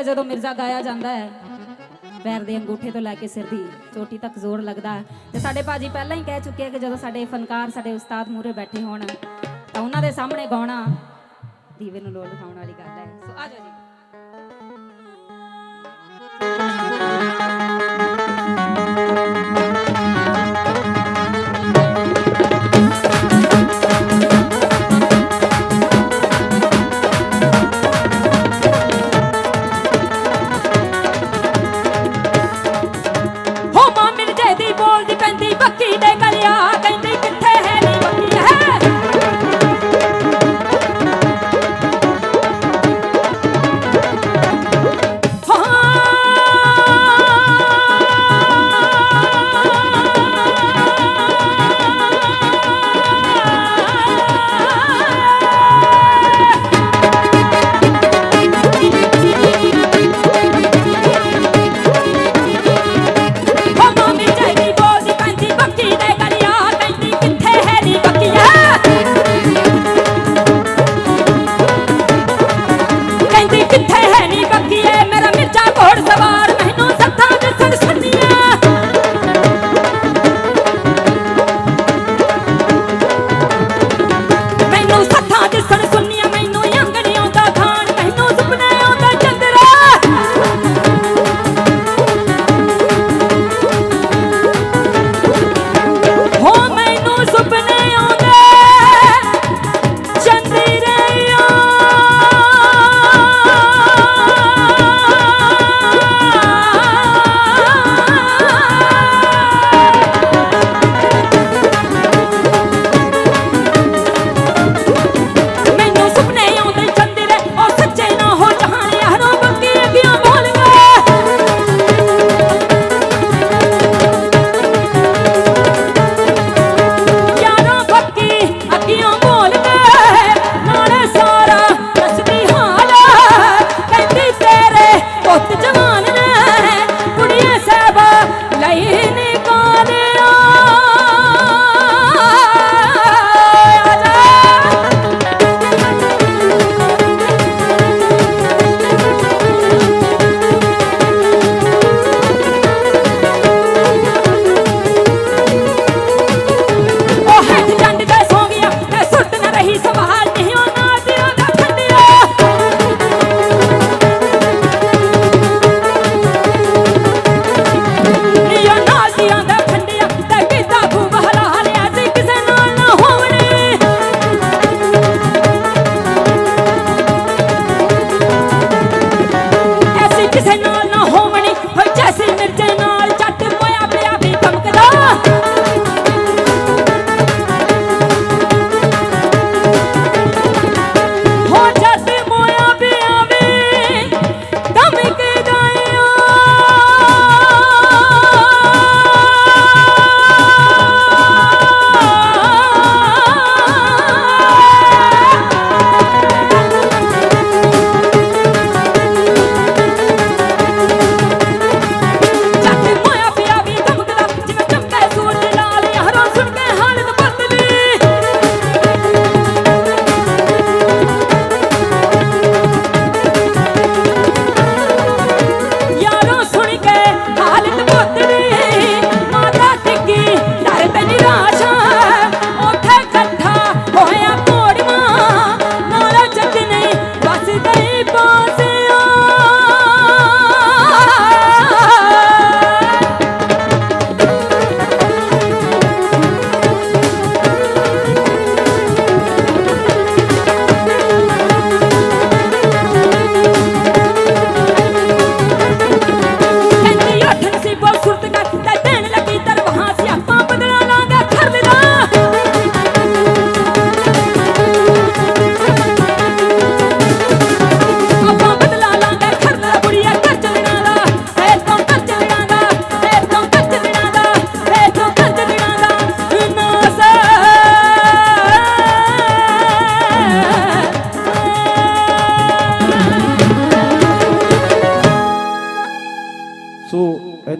ਤੱਕ ਜਦੋਂ ਮਿਰਜ਼ਾ ਗਾਇਆ ਜਾਂਦਾ ਹੈ, ਪੈਰ ਦੇ ਅੰਗੂਠੇ ਤੋਂ ਲੈ ਕੇ ਸਿਰ ਦੀ ਚੋਟੀ ਤੱਕ ਜ਼ੋਰ ਲੱਗਦਾ ਹੈ। ਤੇ ਸਾਡੇ ਭਾਜੀ ਪਹਿਲਾਂ ਹੀ ਕਹਿ ਚੁੱਕੇ ਆ ਕਿ ਜਦੋਂ ਸਾਡੇ ਫਨਕਾਰ, ਸਾਡੇ ਉਸਤਾਦ ਮੂਰੇ ਬੈਠੇ ਹੋਣ, ਤਾਂ ਉਹਨਾਂ ਦੇ ਸਾਹਮਣੇ ਗਾਉਣਾ ਦੀਵੇ ਨੂੰ ਲੋੜ ਦਿਖਾਉਣ ਵਾਲੀ ਗੱਲ ਹੈ। ਸੋ ਆ ਜੀ। ਦੇ ਕਲਿਆਣ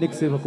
Nick Silva